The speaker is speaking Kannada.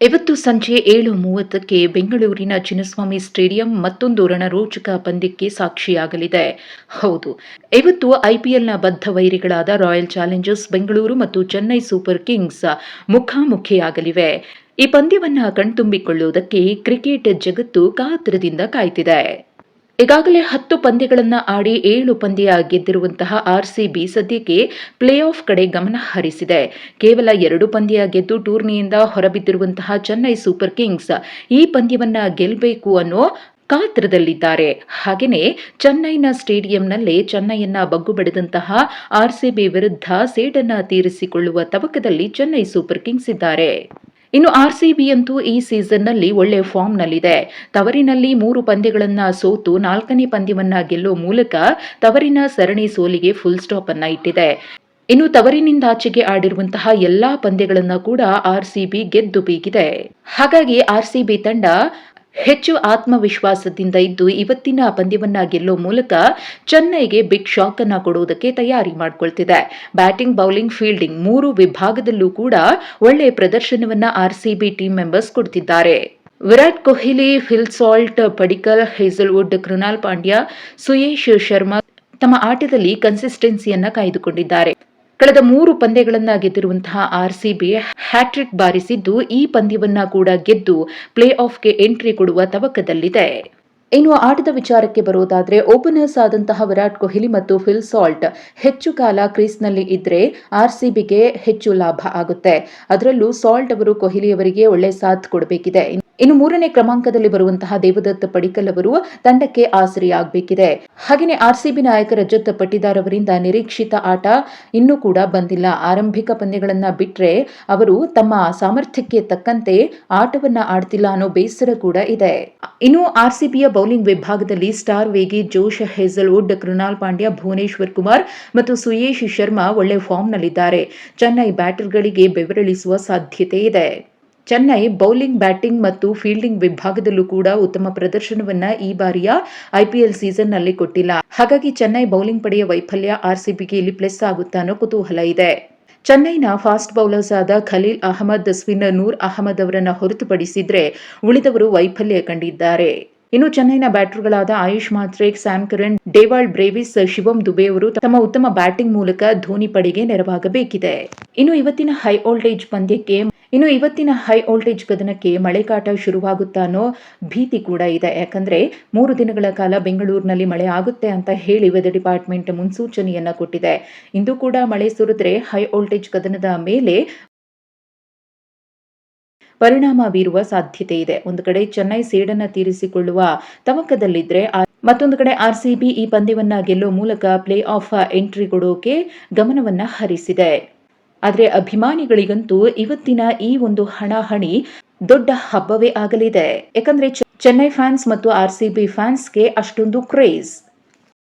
ಇವತ್ತು ಸಂಜೆ ಏಳು ಮೂವತ್ತಕ್ಕೆ ಬೆಂಗಳೂರಿನ ಚಿನ್ನಸ್ವಾಮಿ ಸ್ಟೇಡಿಯಂ ಮತ್ತೊಂದು ರಣರೋಚಕ ಪಂದ್ಯಕ್ಕೆ ಸಾಕ್ಷಿಯಾಗಲಿದೆ. ಹೌದು, ಇವತ್ತು ಐಪಿಎಲ್ನ ಬದ್ಧ ವೈರಿಗಳಾದ ರಾಯಲ್ ಚಾಲೆಂಜರ್ಸ್ ಬೆಂಗಳೂರು ಮತ್ತು ಚೆನ್ನೈ ಸೂಪರ್ ಕಿಂಗ್ಸ್ ಮುಖಾಮುಖಿಯಾಗಲಿವೆ. ಈ ಪಂದ್ಯವನ್ನು ಕಣ್ತುಂಬಿಕೊಳ್ಳುವುದಕ್ಕೆ ಕ್ರಿಕೆಟ್ ಜಗತ್ತು ಕಾತರದಿಂದ ಕಾಯ್ತಿದೆ. ಈಗಾಗಲೇ ಹತ್ತು ಪಂದ್ಯಗಳನ್ನು ಆಡಿ ಏಳು ಪಂದ್ಯ ಗೆದ್ದಿರುವಂತಹ ಆರ್ಸಿಬಿ ಸದ್ಯಕ್ಕೆ ಪ್ಲೇ ಆಫ್ ಕಡೆ ಗಮನ ಹರಿಸಿದೆ. ಕೇವಲ ಎರಡು ಪಂದ್ಯ ಗೆದ್ದು ಟೂರ್ನಿಯಿಂದ ಹೊರಬಿದ್ದಿರುವಂತಹ ಚೆನ್ನೈ ಸೂಪರ್ ಕಿಂಗ್ಸ್ ಈ ಪಂದ್ಯವನ್ನು ಗೆಲ್ಲಬೇಕು ಅನ್ನೋ ಕಾತ್ರದಲ್ಲಿದ್ದಾರೆ. ಹಾಗೆಯೇ ಚೆನ್ನೈನ ಸ್ಟೇಡಿಯಂನಲ್ಲಿ ಚೆನ್ನೈಯನ್ನ ಬಗ್ಗು ಬಡಿದಂತಹ ಆರ್ಸಿಬಿ ವಿರುದ್ಧ ಸೇಡನ್ನ ತೀರಿಸಿಕೊಳ್ಳುವ ತವಕದಲ್ಲಿ ಚೆನ್ನೈ ಸೂಪರ್ ಕಿಂಗ್ಸ್ ಇದ್ದಾರೆ. ಇನ್ನು ಆರ್ಸಿಬಿ ಅಂತೂ ಈ ಸೀಸನ್ನಲ್ಲಿ ಒಳ್ಳೆ ಫಾರ್ಮ್ನಲ್ಲಿದೆ. ತವರಿನಲ್ಲಿ ಮೂರು ಪಂದ್ಯಗಳನ್ನು ಸೋತು ನಾಲ್ಕನೇ ಪಂದ್ಯವನ್ನ ಗೆಲ್ಲುವ ಮೂಲಕ ತವರಿನ ಸರಣಿ ಸೋಲಿಗೆ ಫುಲ್ ಸ್ಟಾಪ್ ಅನ್ನ ಇಟ್ಟಿದೆ. ಇನ್ನು ತವರಿನಿಂದಾಚೆಗೆ ಆಡಿರುವಂತಹ ಎಲ್ಲಾ ಪಂದ್ಯಗಳನ್ನ ಕೂಡ ಆರ್ಸಿಬಿ ಗೆದ್ದು ಬೀಗಿದೆ. ಹಾಗಾಗಿ ಆರ್ಸಿಬಿ ತಂಡ ಹೆಚ್ಚು ಆತ್ಮವಿಶ್ವಾಸದಿಂದ ಇದ್ದು ಇವತ್ತಿನ ಪಂದ್ಯವನ್ನ ಗೆಲ್ಲೋ ಮೂಲಕ ಚೆನ್ನೈಗೆ ಬಿಗ್ ಶಾಕ್ ಅನ್ನ ಕೊಡುವುದಕ್ಕೆ ತಯಾರಿ ಮಾಡಿಕೊಳ್ತಿದೆ. ಬ್ಯಾಟಿಂಗ್ ಬೌಲಿಂಗ್ ಫೀಲ್ಡಿಂಗ್ ಮೂರು ವಿಭಾಗದಲ್ಲೂ ಕೂಡ ಒಳ್ಳೆಯ ಪ್ರದರ್ಶನವನ್ನ ಆರ್ಸಿಬಿ ಟೀಮ್ ಮೆಂಬರ್ಸ್ ಕೊಡ್ತಿದ್ದಾರೆ. Virat Kohli Phil Salt Padikkal Hazlewood Krunal Pandya Suyash Sharma ತಮ್ಮ ಆಟದಲ್ಲಿ ಕನ್ಸಿಸ್ಟೆನ್ಸಿಯನ್ನ ಕಾಯ್ದುಕೊಂಡಿದ್ದಾರೆ. ಕಳೆದ ಮೂರು ಪಂದ್ಯಗಳನ್ನ ಗೆದ್ದಿರುವಂತಹ ಆರ್ಸಿಬಿ ಹ್ಯಾಟ್ರಿಕ್ ಬಾರಿಸಿದ್ದು ಈ ಪಂದ್ಯವನ್ನ ಕೂಡ ಗೆದ್ದು ಪ್ಲೇ ಆಫ್ಗೆ ಎಂಟ್ರಿ ಕೊಡುವ ತವಕದಲ್ಲಿದೆ. ಇನ್ನು ಆಟದ ವಿಚಾರಕ್ಕೆ ಬರೋದಾದ್ರೆ ಓಪನರ್ಸ್ ಆದಂತಹ ವಿರಾಟ್ ಕೊಹ್ಲಿ ಮತ್ತು ಫಿಲ್ ಸಾಲ್ಟ್ ಹೆಚ್ಚು ಕಾಲ ಕ್ರೀಸ್ನಲ್ಲಿ ಇದ್ರೆ ಆರ್ಸಿಬಿಗೆ ಹೆಚ್ಚು ಲಾಭ ಆಗುತ್ತೆ. ಅದರಲ್ಲೂ ಸಾಲ್ಟ್ ಅವರು ಕೊಹ್ಲಿ ಅವರಿಗೆ ಒಳ್ಳೆ ಸಾಥ್ ಕೊಡಬೇಕಿದೆ. ಇನ್ನು ಮೂರನೇ ಕ್ರಮಾಂಕದಲ್ಲಿ ಬರುವಂತಹ ದೇವದತ್ತ ಪಡಿಕಲ್ ಅವರು ತಂಡಕ್ಕೆ ಆಸರೆಯಾಗಬೇಕಿದೆ. ಹಾಗೆಯೇ ಆರ್ಸಿಬಿ ನಾಯಕ ರಜತ್ ಪಟ್ಟಿದಾರ್ ಅವರಿಂದ ನಿರೀಕ್ಷಿತ ಆಟ ಇನ್ನೂ ಕೂಡ ಬಂದಿಲ್ಲ. ಆರಂಭಿಕ ಪಂದ್ಯಗಳನ್ನ ಬಿಟ್ಟರೆ ಅವರು ತಮ್ಮ ಸಾಮರ್ಥ್ಯಕ್ಕೆ ತಕ್ಕಂತೆ ಆಟವನ್ನ ಆಡ್ತಿಲ್ಲ ಅನ್ನೋ ಬೇಸರ ಕೂಡ ಇದೆ. ಇನ್ನು ಆರ್ಸಿಬಿಯ ಬೌಲಿಂಗ್ ವಿಭಾಗದಲ್ಲಿ ಸ್ಟಾರ್ ವೇಗಿ ಜೋಶ್ ಹೆಸಲ್ವುಡ್, ಕೃಣಾಲ್ ಪಾಂಡ್ಯ, ಭುವನೇಶ್ವರ್ ಕುಮಾರ್ ಮತ್ತು ಸುಯೇಶ್ ಶರ್ಮಾ ಒಳ್ಳೆ ಫಾರ್ಮ್ನಲ್ಲಿದ್ದಾರೆ. ಚೆನ್ನೈ ಬ್ಯಾಟರ್ಗಳಿಗೆ ಬೆವರಳಿಸುವ ಸಾಧ್ಯತೆ ಇದೆ. ಚೆನ್ನೈ ಬೌಲಿಂಗ್, ಬ್ಯಾಟಿಂಗ್ ಮತ್ತು ಫೀಲ್ಡಿಂಗ್ ವಿಭಾಗದಲ್ಲೂ ಕೂಡ ಉತ್ತಮ ಪ್ರದರ್ಶನವನ್ನ ಈ ಬಾರಿಯ ಐಪಿಎಲ್ ಸೀಸನ್ನಲ್ಲಿ ಕೊಟ್ಟಿಲ್ಲ. ಹಾಗಾಗಿ ಚೆನ್ನೈ ಬೌಲಿಂಗ್ ಪಡೆಯ ವೈಫಲ್ಯ ಆರ್ಸಿಬಿಗೆ ಇಲ್ಲಿ ಪ್ಲಸ್ ಆಗುತ್ತಾ ಅನ್ನೋ ಕುತೂಹಲ ಇದೆ. ಚೆನ್ನೈನ ಫಾಸ್ಟ್ ಬೌಲರ್ಸ್ ಆದ ಖಲೀಲ್ ಅಹಮದ್ ಸ್ವಿನ್ ನೂರ್ ಅಹಮದ್ ಅವರನ್ನು ಹೊರತುಪಡಿಸಿದ್ರೆ ಉಳಿದವರು ವೈಫಲ್ಯ ಕಂಡಿದ್ದಾರೆ. ಇನ್ನು ಚೆನ್ನೈನ ಬ್ಯಾಟರ್ಗಳಾದ Ayush Mhatre, Sam Curran Dewald Brevis Shivam Dube ಅವರು ತಮ್ಮ ಉತ್ತಮ ಬ್ಯಾಟಿಂಗ್ ಮೂಲಕ ಧೋನಿ ಪಡೆಗೆ ನೆರವಾಗಬೇಕಿದೆ. ಇನ್ನು ಇವತ್ತಿನ ಹೈ ವೋಲ್ಟೇಜ್ ಪಂದ್ಯಕ್ಕೆ, ಇನ್ನು ಇವತ್ತಿನ ಹೈ ವೋಲ್ಟೇಜ್ ಕದನಕ್ಕೆ ಮಳೆಕಾಟ ಶುರುವಾಗುತ್ತಾ ಅನ್ನೋ ಭೀತಿ ಕೂಡ ಇದೆ. ಯಾಕಂದ್ರೆ ಮೂರು ದಿನಗಳ ಕಾಲ ಬೆಂಗಳೂರಿನಲ್ಲಿ ಮಳೆ ಆಗುತ್ತೆ ಅಂತ ಹೇಳಿ ವೆದರ್ ಡಿಪಾರ್ಟ್ಮೆಂಟ್ ಮುನ್ಸೂಚನೆಯನ್ನ ಕೊಟ್ಟಿದೆ. ಇಂದು ಕೂಡ ಮಳೆ ಸುರಿದ್ರೆ ಹೈ ವೋಲ್ಟೇಜ್ ಕದನದ ಮೇಲೆ ಪರಿಣಾಮ ಬೀರುವ ಸಾಧ್ಯತೆ ಇದೆ. ಒಂದು ಕಡೆ ಚೆನ್ನೈ ಸೇಡನ್ನ ತೀರಿಸಿಕೊಳ್ಳುವ ತವಕದಲ್ಲಿದ್ರೆ ಮತ್ತೊಂದು ಕಡೆ ಆರ್ಸಿಬಿ ಈ ಪಂದ್ಯವನ್ನ ಗೆಲ್ಲುವ ಮೂಲಕ ಪ್ಲೇ ಆಫ್ ಎಂಟ್ರಿ ಕೊಡೋಕೆ ಗಮನವನ್ನ ಹರಿಸಿದೆ. ಆದರೆ ಅಭಿಮಾನಿಗಳಿಗಂತೂ ಇವತ್ತಿನ ಈ ಒಂದು ಹಣಾಹಣಿ ದೊಡ್ಡ ಹಬ್ಬವೇ ಆಗಲಿದೆ. ಯಾಕಂದ್ರೆ ಚೆನ್ನೈ ಫ್ಯಾನ್ಸ್ ಮತ್ತು ಆರ್ ಸಿ ಬಿ ಫ್ಯಾನ್ಸ್ಗೆ ಅಷ್ಟೊಂದು ಕ್ರೇಜ್.